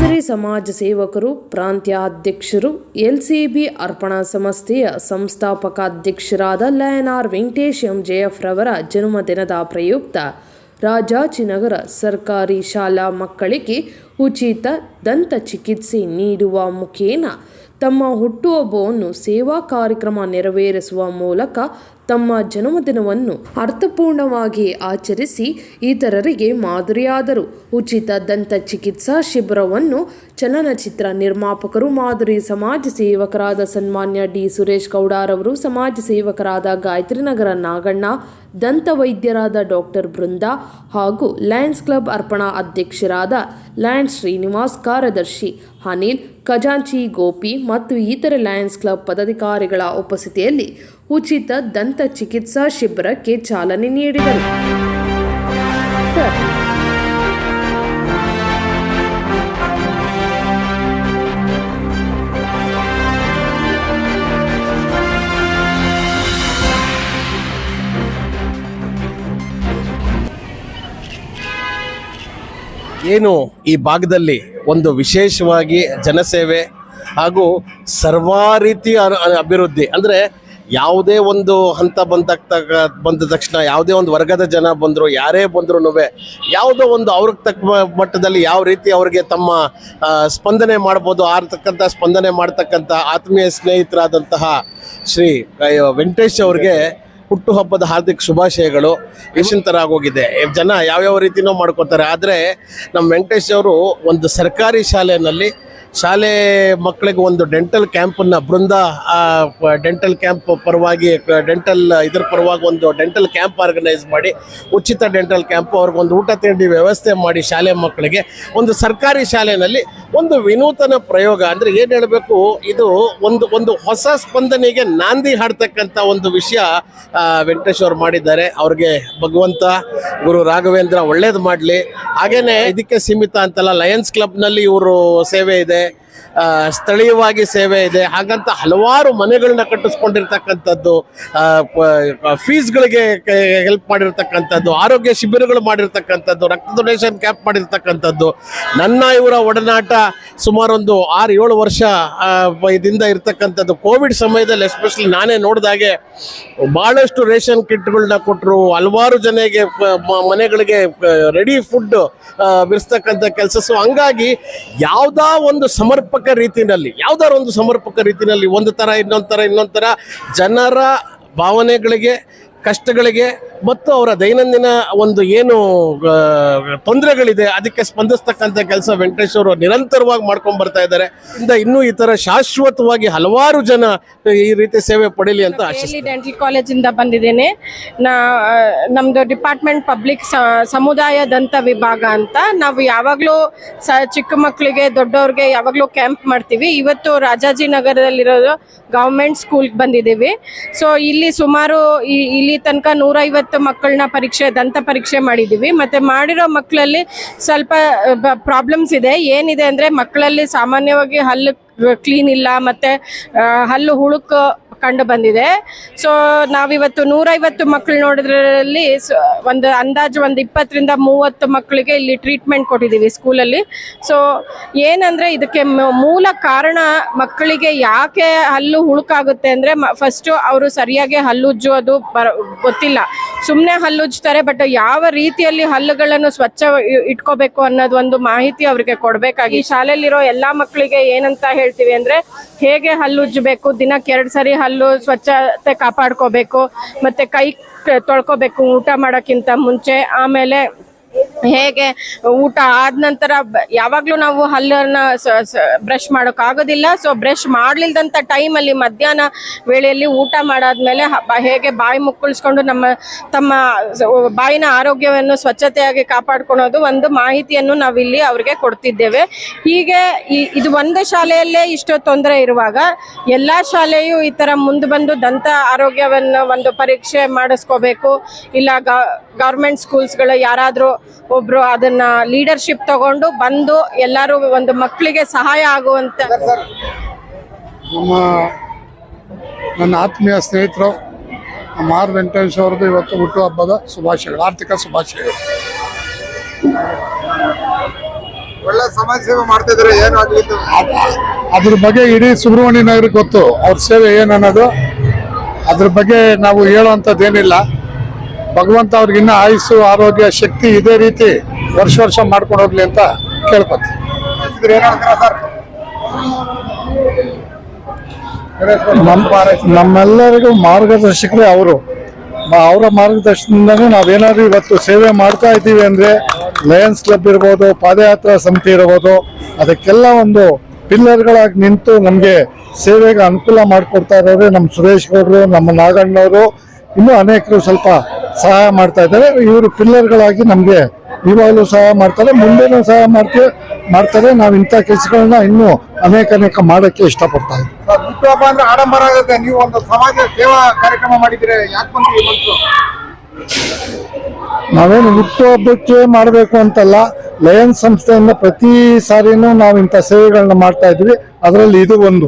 ಮಾದರಿ ಸಮಾಜ ಸೇವಕರು, ಪ್ರಾಂತ್ಯಾಧ್ಯಕ್ಷರು ಎಲ್ಸಿಬಿ ಅರ್ಪಣಾ ಸಂಸ್ಥೆಯ ಸಂಸ್ಥಾಪಕ ಅಧ್ಯಕ್ಷರಾದ ಲಯನಾರ್ ವೆಂಕಟೇಶ್ ಎಂ ಜೆಎಫ್ ರವರ ಜನ್ಮದಿನದ ಪ್ರಯುಕ್ತ ರಾಜಾಜಿನಗರ ಸರ್ಕಾರಿ ಶಾಲಾ ಮಕ್ಕಳಿಗೆ ಉಚಿತ ದಂತ ಚಿಕಿತ್ಸೆ ನೀಡುವ ಮುಖೇನ ತಮ್ಮ ಹುಟ್ಟುಹಬ್ಬವನ್ನು ಸೇವಾ ಕಾರ್ಯಕ್ರಮ ನೆರವೇರಿಸುವ ಮೂಲಕ ತಮ್ಮ ಜನ್ಮದಿನವನ್ನು ಅರ್ಥಪೂರ್ಣವಾಗಿ ಆಚರಿಸಿ ಇತರರಿಗೆ ಮಾದರಿಯಾದರು. ಉಚಿತ ದಂತ ಚಿಕಿತ್ಸಾ ಶಿಬಿರವನ್ನು ಚಲನಚಿತ್ರ ನಿರ್ಮಾಪಕರು, ಮಾದರಿ ಸಮಾಜ ಸೇವಕರಾದ ಸನ್ಮಾನ್ಯ ಡಿ. ಸುರೇಶ್ ಗೌಡಾರವರು ಸಮಾಜ ಸೇವಕರಾದ ಗಾಯತ್ರಿ ನಗರ ನಾಗಣ್ಣ, ದಂತ ವೈದ್ಯರಾದ ಡಾಕ್ಟರ್ ಬೃಂದಾ ಹಾಗೂ ಲಯನ್ಸ್ ಕ್ಲಬ್ ಅರ್ಪಣಾ ಅಧ್ಯಕ್ಷರಾದ ಲಯನ್ಸ್ ಶ್ರೀನಿವಾಸ್, ಕಾರ್ಯದರ್ಶಿ ಅನಿಲ್, ಖಜಾಂಚಿ ಗೋಪಿ ಮತ್ತು ಇತರ ಲಯನ್ಸ್ ಕ್ಲಬ್ ಪದಾಧಿಕಾರಿಗಳ ಉಪಸ್ಥಿತಿಯಲ್ಲಿ ಉಚಿತ ದಂತ ಚಿಕಿತ್ಸಾ ಶಿಬಿರಕ್ಕೆ ಚಾಲನೆ ನೀಡಿದರು. ಏನು ಈ ಭಾಗದಲ್ಲಿ ಒಂದು ವಿಶೇಷವಾಗಿ ಜನಸೇವೆ ಹಾಗೂ ಸರ್ವ ರೀತಿಯ ಅಭಿವೃದ್ಧಿ ಅಂದರೆ ಯಾವುದೇ ಒಂದು ಹಂತ ಬಂದ ಬಂದ ತಕ್ಷಣ ಯಾವುದೇ ಒಂದು ವರ್ಗದ ಜನ ಬಂದರು, ಯಾರೇ ಬಂದ್ರೂ ಯಾವುದೋ ಒಂದು ಅವ್ರಿಗೆ ತಕ್ಕ ಮಟ್ಟದಲ್ಲಿ ಯಾವ ರೀತಿ ಅವರಿಗೆ ತಮ್ಮ ಸ್ಪಂದನೆ ಮಾಡ್ಬೋದು, ಆರ್ತಕ್ಕಂಥ ಸ್ಪಂದನೆ ಮಾಡ್ತಕ್ಕಂಥ ಆತ್ಮೀಯ ಸ್ನೇಹಿತರಾದಂತಹ ಶ್ರೀ ವೆಂಕಟೇಶ್ ಅವ್ರಿಗೆ ಹುಟ್ಟುಹಬ್ಬದ ಹಾರ್ದಿಕ ಶುಭಾಶಯಗಳು. ಆಗೋಗಿದೆ ಜನ ಯಾವ್ಯಾವ ರೀತಿನೂ ಮಾಡ್ಕೋತಾರೆ. ಆದರೆ ನಮ್ಮ ವೆಂಕಟೇಶ್ ಅವರು ಒಂದು ಸರ್ಕಾರಿ ಶಾಲೆಯಲ್ಲಿ ಶಾಲೆ ಮಕ್ಕಳಿಗೆ ಒಂದು ಡೆಂಟಲ್ ಕ್ಯಾಂಪನ್ನು ಬೃಂದ ಡೆಂಟಲ್ ಕ್ಯಾಂಪ್ ಪರವಾಗಿ ಡೆಂಟಲ್ ಇದ್ರ ಪರವಾಗಿ ಒಂದು ಡೆಂಟಲ್ ಕ್ಯಾಂಪ್ ಆರ್ಗನೈಸ್ ಮಾಡಿ, ಉಚಿತ ಡೆಂಟಲ್ ಕ್ಯಾಂಪ್ ಅವ್ರಿಗೊಂದು ಊಟ ತಿಂಡಿ ವ್ಯವಸ್ಥೆ ಮಾಡಿ ಶಾಲೆ ಮಕ್ಕಳಿಗೆ. ಒಂದು ಸರ್ಕಾರಿ ಶಾಲೆಯಲ್ಲಿ ಒಂದು ವಿನೂತನ ಪ್ರಯೋಗ ಅಂದರೆ ಏನು ಹೇಳಬೇಕು, ಇದು ಒಂದು ಒಂದು ಹೊಸ ಸ್ಪಂದನೆಗೆ ನಾಂದಿ ಹಾಡ್ತಕ್ಕಂಥ ಒಂದು ವಿಷಯ ವೆಂಕಟೇಶ್ವರ್ ಮಾಡಿದ್ದಾರೆ. ಅವ್ರಿಗೆ ಭಗವಂತ, ಗುರು ರಾಘವೇಂದ್ರ ಒಳ್ಳೇದು ಮಾಡಲಿ. ಹಾಗೇನೆ ಇದಕ್ಕೆ ಸೀಮಿತ ಅಂತಲ್ಲ ಲಯನ್ಸ್ ಕ್ಲಬ್ನಲ್ಲಿ ಇವರು ಸೇವೆ ಇದೆ. ಸ್ಥಳೀಯವಾಗಿ ಸೇವೆ ಇದೆ. ಹಾಗಂತ ಹಲವಾರು ಮನೆಗಳನ್ನ ಕಟ್ಟಿಸ್ಕೊಂಡಿರ್ತಕ್ಕಂಥದ್ದು ಫೀಸ್ಗಳಿಗೆ ಹೆಲ್ಪ್ ಮಾಡಿರ್ತಕ್ಕಂಥದ್ದು, ಆರೋಗ್ಯ ಶಿಬಿರಗಳು ಮಾಡಿರ್ತಕ್ಕಂಥದ್ದು, ರಕ್ತ ಡೊನೇಷನ್ ಕ್ಯಾಂಪ್ ಮಾಡಿರ್ತಕ್ಕಂಥದ್ದು. ನನ್ನ ಇವರ ಒಡನಾಟ ಸುಮಾರೊಂದು ಆರು ಏಳು ವರ್ಷ ಇದಿಂದ ಇರ್ತಕ್ಕಂಥದ್ದು. ಕೋವಿಡ್ ಸಮಯದಲ್ಲಿ ಎಸ್ಪೆಷಲಿ ನಾನೇ ನೋಡಿದಾಗೆ ಭಾಳಷ್ಟು ರೇಷನ್ ಕಿಟ್ಗಳನ್ನ ಕೊಟ್ಟರು ಹಲವಾರು ಜನಗೆ ಮನೆಗಳಿಗೆ ರೆಡಿ ಫುಡ್ ಬಿಡಿಸ್ತಕ್ಕಂಥ ಕೆಲಸ. ಸೊ ಹಂಗಾಗಿ ಯಾವುದೋ ಒಂದು ಸಮರ್ಪಕ ರೀತಿಯಲ್ಲಿ ಯಾವ್ದಾರ ಒಂದು ಸಮರ್ಪಕ ರೀತಿಯಲ್ಲಿ ಒಂದು ಥರ ಇನ್ನೊಂದು ಥರ ಇನ್ನೊಂದು ಥರ ಜನರ ಭಾವನೆಗಳಿಗೆ ಕಷ್ಟಗಳಿಗೆ ಮತ್ತು ಅವರ ದೈನಂದಿನ ಒಂದು ಏನು ತೊಂದರೆಗಳಿದೆ ಅದಕ್ಕೆ ಸ್ಪಂದಿಸ್ತಕ್ಕಂಥ ಕೆಲಸ ವೆಂಕಟೇಶ್ ಅವರು ನಿರಂತರವಾಗಿ ಮಾಡ್ಕೊಂಡು ಬರ್ತಾ ಇದ್ದಾರೆ. ಇಂದ ಇನ್ನೂ ಈ ಥರ ಶಾಶ್ವತವಾಗಿ ಹಲವಾರು ಜನ ಈ ರೀತಿ ಸೇವೆ ಪಡೀಲಿ ಅಂತ ಆಶಿಸ್ತೀನಿ. ಇಲ್ಲಿ ಡೆಂಟಲ್ ಕಾಲೇಜಿಂದ ಬಂದಿದ್ದೇನೆ. ನಾ ನಮ್ಮದು ಡಿಪಾರ್ಟ್ಮೆಂಟ್ ಪಬ್ಲಿಕ್ ಸಮುದಾಯ ದಂತ ವಿಭಾಗ ಅಂತ. ನಾವು ಯಾವಾಗಲೂ ಸ ಚಿಕ್ಕ ಮಕ್ಕಳಿಗೆ ದೊಡ್ಡವ್ರಿಗೆ ಯಾವಾಗಲೂ ಕ್ಯಾಂಪ್ ಮಾಡ್ತೀವಿ. ಇವತ್ತು ರಾಜಾಜಿನಗರದಲ್ಲಿರೋದು ಗೌರ್ಮೆಂಟ್ ಸ್ಕೂಲ್ಗೆ ಬಂದಿದ್ದೀವಿ. ಸೊ ಇಲ್ಲಿ ಸುಮಾರು ಈ- ಇಲ್ಲಿ ತನಕ ನೂರೈವತ್ತು ಮಕ್ಕಳನ್ನ ಪರೀಕ್ಷೆ, ದಂತ ಪರೀಕ್ಷೆ ಮಾಡಿದ್ದೀವಿ ಮತ್ತು ಮಾಡಿರೋ ಮಕ್ಕಳಲ್ಲಿ ಸ್ವಲ್ಪ ಪ್ರಾಬ್ಲಮ್ಸ್ ಇದೆ. ಏನಿದೆ ಅಂದರೆ ಮಕ್ಕಳಲ್ಲಿ ಸಾಮಾನ್ಯವಾಗಿ ಹಲ್ಲು ಕ್ಲೀನ್ ಇಲ್ಲ. ಮತ್ತು ಹಲ್ಲು ಹುಳುಕು ಕಂಡು ಬಂದಿದೆ. ಸೊ ನಾವಿವತ್ತು ನೂರೈವತ್ತು ಮಕ್ಕಳು ನೋಡಿದ್ರಲ್ಲಿ ಒಂದು ಅಂದಾಜು ಒಂದು ಇಪ್ಪತ್ತರಿಂದ ಮೂವತ್ತು ಮಕ್ಕಳಿಗೆ ಇಲ್ಲಿ ಟ್ರೀಟ್ಮೆಂಟ್ ಕೊಟ್ಟಿದ್ದೀವಿ ಸ್ಕೂಲಲ್ಲಿ ಸೊ ಏನಂದರೆ ಇದಕ್ಕೆ ಮೂಲ ಕಾರಣ ಮಕ್ಕಳಿಗೆ ಯಾಕೆ ಹಲ್ಲು ಹುಳುಕಾಗುತ್ತೆ ಅಂದರೆ ಫಸ್ಟು ಅವರು ಸರಿಯಾಗಿ ಹಲ್ಲುಜ್ಜೋದು ಬರ, ಗೊತ್ತಿಲ್ಲ. ಸುಮ್ಮನೆ ಹಲ್ಲುಜ್ತಾರೆ ಬಟ್ ಯಾವ ರೀತಿಯಲ್ಲಿ ಹಲ್ಲುಗಳನ್ನು ಸ್ವಚ್ಛ ಇಟ್ಕೋಬೇಕು ಅನ್ನೋದು ಒಂದು ಮಾಹಿತಿ ಅವರಿಗೆ ಕೊಡಬೇಕಾಗಿ. ಶಾಲೆಯಲ್ಲಿರೋ ಎಲ್ಲ ಮಕ್ಕಳಿಗೆ ಏನಂತ ಹೇಳ್ತೀವಿ ಅಂದರೆ ಹೇಗೆ ಹಲ್ಲುಜ್ಜಬೇಕು, ದಿನಕ್ಕೆ ಎರಡು ಸರಿ ಹಲ್ಲು ಸ್ವಚ್ಛತೆ ಕಾಪಾಡ್ಕೋಬೇಕು ಮತ್ತೆ ಕೈ ತೊಳ್ಕೊಬೇಕು ಊಟ ಮಾಡೋಕ್ಕಿಂತ ಮುಂಚೆ. ಆಮೇಲೆ ಹೇಗೆ ಊಟ ಆದ ನಂತರ ಯಾವಾಗಲೂ ನಾವು ಹಲ್ಲನ್ನ ಬ್ರಷ್ ಮಾಡೋಕ್ಕಾಗೋದಿಲ್ಲ. ಸೊ ಬ್ರಷ್ ಮಾಡ್ಲಿಲ್ದಂತ ಟೈಮ್ ಅಲ್ಲಿ ಮಧ್ಯಾಹ್ನ ವೇಳೆಯಲ್ಲಿ ಊಟ ಮಾಡಾದ್ಮೇಲೆ ಹೇಗೆ ಬಾಯಿ ಮುಕ್ಕಳಿಸ್ಕೊಂಡು ನಮ್ಮ, ತಮ್ಮ ಬಾಯಿನ ಆರೋಗ್ಯವನ್ನು ಸ್ವಚ್ಛತೆಯಾಗಿ ಕಾಪಾಡ್ಕೊಳೋದು ಒಂದು ಮಾಹಿತಿಯನ್ನು ನಾವಿಲ್ಲಿ ಅವ್ರಿಗೆ ಕೊಡ್ತಿದ್ದೇವೆ. ಹೀಗೆ ಇದು ಒಂದು ಶಾಲೆಯಲ್ಲೇ ಇಷ್ಟು ತೊಂದರೆ ಇರುವಾಗ ಎಲ್ಲಾ ಶಾಲೆಯು ಈ ತರ ಮುಂದೆ ಬಂದು ದಂತ ಆರೋಗ್ಯವನ್ನು ಒಂದು ಪರೀಕ್ಷೆ ಮಾಡಿಸ್ಕೋಬೇಕು. ಇಲ್ಲ ಗೌರ್ಮೆಂಟ್ ಸ್ಕೂಲ್ಸ್ಗಳು ಯಾರಾದರೂ ಒಬ್ರು ಅದನ್ನ ಲೀಡರ್ಶಿಪ್ ತಗೊಂಡು ಬಂದು ಎಲ್ಲರೂ ಒಂದು ಮಕ್ಕಳಿಗೆ ಸಹಾಯ ಆಗುವಂತ ನಮ್ಮ ನನ್ನ ಆತ್ಮೀಯ ಸ್ನೇಹಿತರು ನಮ್ಮ ಆರ್ ವೆಂಕಟೇಶ್ ಅವ್ರದ್ದು ಇವತ್ತು ಹುಟ್ಟುಹಬ್ಬದ ಶುಭಾಶಯಗಳು ಆರ್ಥಿಕ ಶುಭಾಶಯಗಳು. ಒಳ್ಳೆ ಸಮಾಜ ಸೇವೆ ಮಾಡ್ತಿದ್ರೆ ಏನು ಅದ್ರ ಬಗ್ಗೆ ಇಡೀ ಸುಬ್ರಹ್ಮಣ್ಯ ನಗರಕ್ಕೆ ಗೊತ್ತು. ಅವ್ರ ಸೇವೆ ಏನನ್ನೋದು. ಅದ್ರ ಬಗ್ಗೆ ನಾವು ಹೇಳುವಂಥದ್ದೇನಿಲ್ಲ. ಭಗವಂತ ಅವ್ರಿಗಿನ್ನ ಆಯುಸ್ಸು ಆರೋಗ್ಯ ಶಕ್ತಿ ಇದೇ ರೀತಿ ವರ್ಷ ವರ್ಷ ಮಾಡ್ಕೊಂಡು ಹೋಗ್ಲಿ ಅಂತ ಕೇಳ್ಕೊತೀವಿ ನಮ್ಮೆಲ್ಲರಿಗೂ ಮಾರ್ಗದರ್ಶಕರೇ ಅವರು. ಅವರ ಮಾರ್ಗದರ್ಶನದಿಂದನೇ ನಾವೇನಾದ್ರು ಇವತ್ತು ಸೇವೆ ಮಾಡ್ತಾ ಇದ್ದೀವಿ ಅಂದ್ರೆ ಲಯನ್ಸ್ ಕ್ಲಬ್ ಇರ್ಬೋದು ಪಾದಯಾತ್ರಾ ಸಮಿತಿ ಇರ್ಬೋದು ಅದಕ್ಕೆಲ್ಲ ಒಂದು ಪಿಲ್ಲರ್ಗಳಾಗಿ ನಿಂತು ನಮಗೆ ಸೇವೆಗೆ ಅನುಕೂಲ ಮಾಡಿಕೊಡ್ತಾ ಇರೋರು ನಮ್ಮ ಸುರೇಶ್ ಗೌಡರು ನಮ್ಮ ನಾಗಣ್ಣವರು ಇನ್ನೂ ಅನೇಕರು ಸ್ವಲ್ಪ ಸಹಾಯ ಮಾಡ್ತಾ ಇದ್ದಾರೆ. ಇವರು ಪಿಲ್ಲರ್ಗಳಾಗಿ ನಮಗೆ ಇವಾಗಲೂ ಸಹಾಯ ಮಾಡ್ತಾರೆ. ಮುಂದೆನೂ ಸಹಾಯ ಮಾಡ್ತೀವಿ ಮಾಡ್ತಾರೆ. ನಾವು ಇಂಥ ಕೆಲಸಗಳನ್ನ ಇನ್ನೂ ಅನೇಕ ಅನೇಕ ಮಾಡೋಕ್ಕೆ ಇಷ್ಟಪಡ್ತಾ ಇದ್ದೀವಿ. ಅಂದ್ರೆ ಆಡಂಬರ ಆಗುತ್ತೆ. ನೀವು ಒಂದು ಸಮಾಜ ಸೇವಾ ಕಾರ್ಯಕ್ರಮ ಮಾಡಿದ್ರೆ ಯಾಕೆ ನಾವೇನು ಹುಟ್ಟುಹಬ್ಬಕ್ಕೆ ಮಾಡಬೇಕು ಅಂತಲ್ಲ ಲಯನ್ಸ್ ಸಂಸ್ಥೆಯಿಂದ ಪ್ರತಿ ಸಾರಿನೂ ನಾವು ಇಂಥ ಸೇವೆಗಳನ್ನ ಮಾಡ್ತಾ ಇದ್ವಿ ಅದರಲ್ಲಿ ಇದು ಒಂದು.